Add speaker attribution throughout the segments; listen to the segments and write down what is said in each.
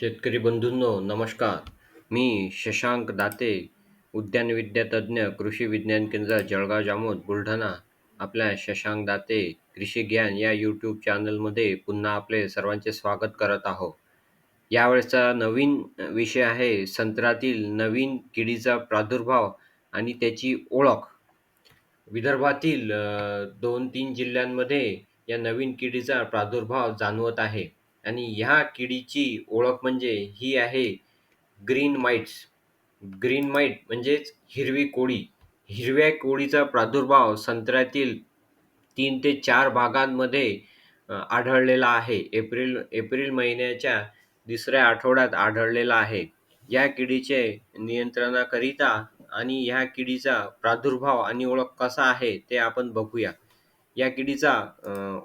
Speaker 1: शेतकरी बंधूंनो नमस्कार. मी शशांक दाते उद्यान विद्यातज्ञ कृषी विज्ञान केंद्र जळगाव जामोद बुलढाणा. आपल्या शशांक दाते कृषी ज्ञान या यूट्यूब चॅनलमध्ये पुन्हा आपले सर्वांचे स्वागत करत आहो यावेळेचा नवीन विषय आहे संत्र्यातील नवीन किडीचा प्रादुर्भाव आणि त्याची ओळख. विदर्भातील दोन तीन जिल्ह्यांमध्ये या नवीन किडीचा प्रादुर्भाव जाणवत आहे. आणि ह्या किडीची ओळख म्हणजे ही आहे ग्रीन माइट्स. ग्रीन माइट म्हणजेच हिरवी कोळी. हिरव्या कोळीचा प्रादुर्भाव संत्र्यातील तीन ते चार भागांमध्ये आढळलेला आहे. एप्रिल एप्रिल महिन्याच्या दुसऱ्या आठवड्यात आढळलेला आहे. या किडीचे नियंत्रणाकरिता आणि ह्या किडीचा प्रादुर्भाव आणि ओळख कसा आहे ते आपण बघूया. या किडीचा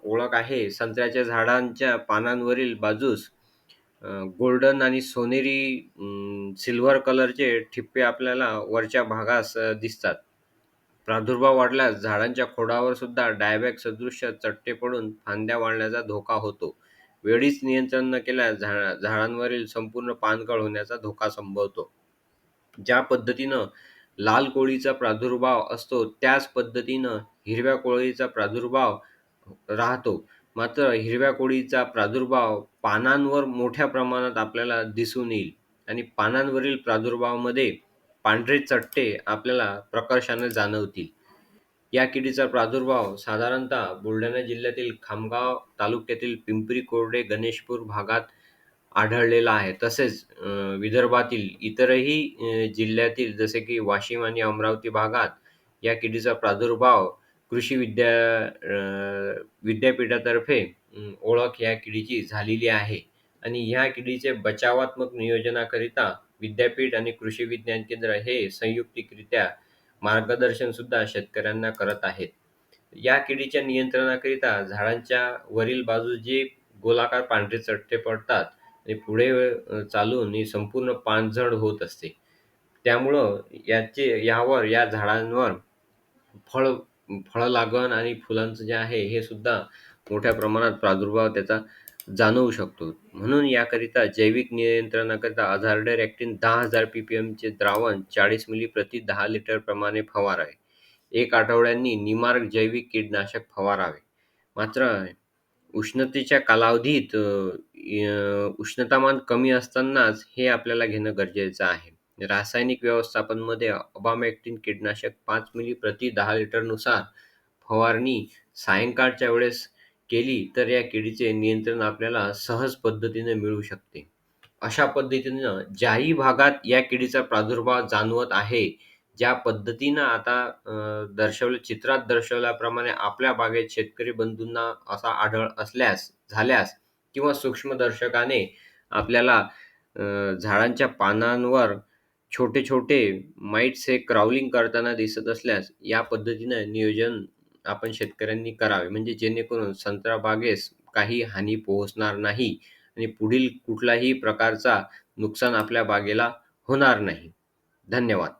Speaker 1: ओळख आहे. संत्र्याच्या झाडांच्या पानांवरील बाजूस गोल्डन आणि सोनेरी सिल्वर कलरचे ठिप्पे आपल्याला वरच्या भागास दिसतात. प्रादुर्भाव वाढल्यास झाडांच्या खोडावर सुद्धा डायबॅक सदृश्य चट्टे पडून फांद्या वाळण्याचा धोका होतो. वेळीच नियंत्रण न केल्यास झा झाडांवरील संपूर्ण पानगळ होण्याचा धोका संभवतो. ज्या पद्धतीनं लाल कोळीचा प्रादुर्भाव असतो त्याच पद्धतीनं हिरव्या कोळीचा प्रादुर्भाव राहतो. मात्र हिरव्या कोळीचा प्रादुर्भाव पानांवर मोठ्या प्रमाणात आपल्याला दिसून येईल आणि पानांवरील प्रादुर्भावामध्ये पांढरे चट्टे आपल्याला प्रकर्षाने जाणवतील. या किडीचा प्रादुर्भाव साधारणतः बुलढाणा जिल्ह्यातील खामगाव तालुक्यातील पिंपरी कोरडे गणेशपूर भागात आढळलेला आहे. तसेच विदर्भातील इतरही जिल्ह्यातील जसे की वाशिम आणि अमरावती भागात या किडीचा प्रादुर्भाव कृषी विद्या विद्यापीठातर्फे ओळख या किडीची झालेली आहे. आणि ह्या किडीचे बचावात्मक नियोजनाकरिता विद्यापीठ आणि कृषी विज्ञान केंद्र हे संयुक्तिकरित्या मार्गदर्शन सुद्धा शेतकऱ्यांना करत आहेत. या किडीच्या नियंत्रणाकरिता झाडांच्या वरील बाजू जे गोलाकार पांढरे चट्टे पडतात आणि पुढे चालून ही संपूर्ण पानझड होत असते. त्यामुळं याचे यावर या झाडांवर फळ फळं लागण आणि फुलांचं जे आहे हे सुद्धा मोठ्या प्रमाणात प्रादुर्भाव त्याचा जाणवू शकतो. म्हणून याकरिता जैविक नियंत्रणाकरिता अझार्डर ॲक्टिन दहा हजार पी पी एमचे द्रावण चाळीस मिली प्रति दहा लिटर प्रमाणे फवारावे. एक आठवड्यांनी निमार्ग जैविक कीटनाशक फवारावे. मात्र उष्णतेच्या कालावधीत उष्णतामान कमी असतानाच हे आपल्याला घेणं गरजेचं आहे. रासायनिक व्यवस्थापनमध्ये अबामॅक्टिन कीटनाशक पाच मिली प्रति दहा लिटरनुसार फवारणी सायंकाळच्या वेळेस केली तर या किडीचे नियंत्रण आपल्याला सहज पद्धतीने मिळू शकते. अशा पद्धतीनं ज्याही भागात या किडीचा प्रादुर्भाव जाणवत आहे ज्या पद्धतीनं आता दर्शवलं चित्रात दर्शवल्याप्रमाणे आपल्या बागेत शेतकरी बंधूंना असा आढळ असल्यास झाल्यास किंवा सूक्ष्मदर्शकाने आपल्याला झाडांच्या पानांवर छोटे छोटे माइट्स हे क्राउलिंग करताना दिसत असल्यास या पद्धतीनं नियोजन आपण शेतकऱ्यांनी करावे. म्हणजे जेणेकरून संत्रा बागेस काही हानी पोहोचणार नाही आणि पुढील कुठलाही प्रकारचा नुकसान आपल्या बागेला होणार नाही. धन्यवाद.